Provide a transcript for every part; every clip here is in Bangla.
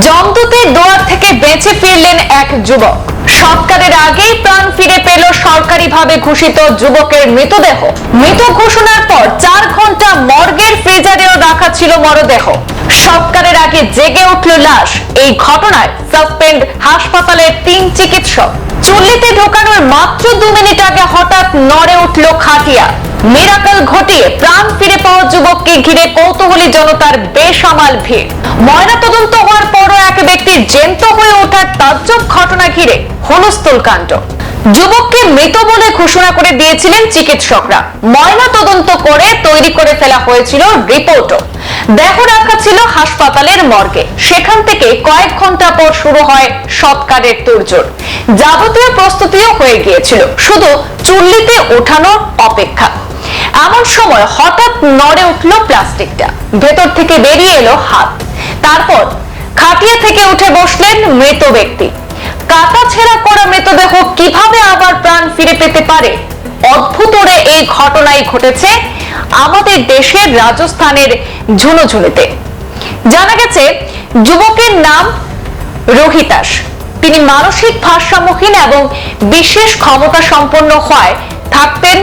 জমদূতের দোয়ার থেকে বেঁচে ফিরলেন এক যুবক। সৎকারের আগেই প্রাণ ফিরে পেল সরকারিভাবে ঘোষিত যুবকের মৃতদেহ। মৃত ঘোষণার পর চার ঘণ্টা মর্গের ফ্রিজারেও রাখা ছিল মরদেহ। সৎকারের আগে জেগে উঠল লাশ। এই ঘটনায় সাসপেন্ড হাসপাতালের তিন চিকিৎসক। চুল্লিতে ঢোকানোর মাত্র দু মিনিট আগে হঠাৎ নড়ে উঠল খাটিয়া। মিরাকল ঘটিয়ে প্রাণ ফিরে পাওয়া যুবককে ঘিরে কৌতূহলী জনতার বেসামাল ভিড়। ময়নাতদন্ত ব্যক্তির জ্যান্ত হয়ে ওঠার তাজ্জব ঘটনা ঘিরে হলস্থল কাণ্ড। যুবককে মৃত বলে ঘোষণা করে দিয়েছিলেন চিকিৎসকরা। ময়না তদন্ত করে তৈরি করে ফেলা হয়েছিল রিপোর্টও। দেহ রাখা ছিল হাসপাতালের মর্গে। সেখান থেকে কয়েক ঘণ্টা পর শুরু হয় সৎকারের তোড়জোড় যাবতীয় প্রস্তুতিও হয়ে গিয়েছিল। শুধু চুল্লিতে ওঠানোর অপেক্ষা। এমন সময় হঠাৎ নড়ে উঠল প্লাস্টিকটা। ভেতর থেকে বেরিয়ে এলো হাত। তারপর খাটিয়া থেকে উঠে বসলেন মৃত ব্যক্তি। কাটা ছেঁড়া করা মৃতদেহ কীভাবে আবার প্রাণ ফিরে পেতে পারে? অদ্ভুতরে এই ঘটনাই ঘটেছে আমাদের দেশের রাজস্থানের ঝুনোঝুনিতে। জানা গেছে, যুবকের নাম রোহিতাস। তিনি মানসিক ভারসাম্যহীন এবং বিশেষ ক্ষমতা সম্পন্ন হয় থাকতেন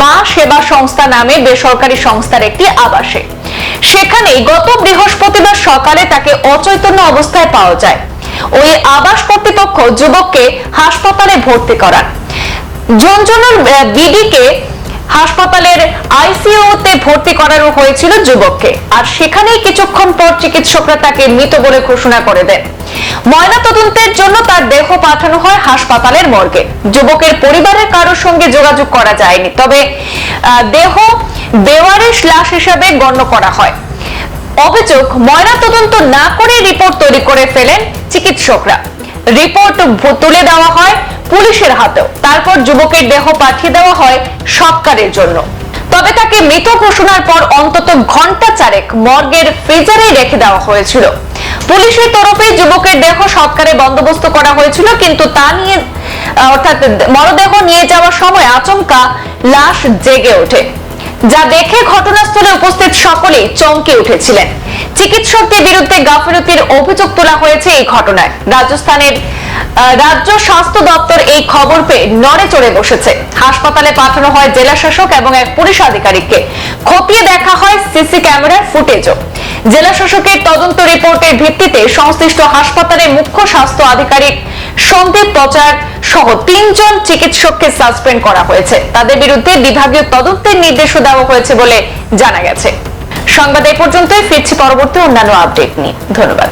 মা সেবা সংস্থা নামে বেসরকারি সংস্থার একটি আবাসে। সেখানে গত বৃহস্পতিবার সকালে তাকে অচৈতন্য অবস্থায় পাওয়া যায়। ওই আবাস কর্তৃপক্ষ যুবককে হাসপাতালে ভর্তি করান। ঝঞ্ঝনার বিডিকে হাসপাতালের আইসিইউতে ভর্তি করানো হয়েছিল যুবককে। আর সেখানেই কিছুক্ষণ পর চিকিৎসকরা তাকে মৃত বলে ঘোষণা করে দেন। ময়না তদন্তের জন্য তার দেহ পাঠানো হয় হাসপাতালের মর্গে। যুবকের পরিবারের কারোর সঙ্গে যোগাযোগ করা যায়নি। তবে দেহ বেওয়ারিশ লাশ হিসাবে গণ্য করা হয়। অভিযোগ, ময়না তদন্ত না করে রিপোর্ট তৈরি করে ফেলেন চিকিৎসকরা। রিপোর্ট তুলে দেওয়া হয় পুলিশের হাতেও। তারপর যুবকের দেহ পাঠিয়ে দেওয়া হয় সৎকারের জন্য। তবে তাকে মৃত ঘোষণার পর অন্তত ঘণ্টা চারেক মর্গের ফ্রিজারে রেখে দেওয়া হয়েছিল। পুলিশের তরফে যুবকের দেহ সৎকারে বন্দোবস্ত করা হয়েছিল, কিন্তু তা নিয়ে, অর্থাৎ মরদেহ নিয়ে যাওয়ার সময় আচমকা লাশ জেগে ওঠে। যা দেখে ঘটনাস্থলে উপস্থিত সকলেই চমকে উঠেছিলেন। চিকিৎসকদের বিরুদ্ধে গাফিলতির অভিযোগ তোলা হয়েছে এই ঘটনায়। রাজস্থানের রাজ্য স্বাস্থ্য দপ্তর এই খবর পেয়ে নড়ে চড়ে বসেছে। হাসপাতালে পাঠানো হয় জেলা শাসক এবং এক পুলিশ আধিকারিককে। খতিয়ে দেখা হয় সিসি ক্যামেরার ফুটেজও। জেলা শাসকের তদন্ত রিপোর্টের ভিত্তিতে সংশ্লিষ্ট হাসপাতালের মুখ্য স্বাস্থ্য আধিকারিক সন্দীপ প্রচার সহ তিনজন চিকিৎসককে সাসপেন্ড করা হয়েছে। তাদের বিরুদ্ধে বিভাগীয় তদন্তের নির্দেশও দেওয়া হয়েছে বলে জানা গেছে। সংবাদ এ পর্যন্তই, ফিরছি পরবর্তী অন্যান্য আপডেট নিয়ে। ধন্যবাদ।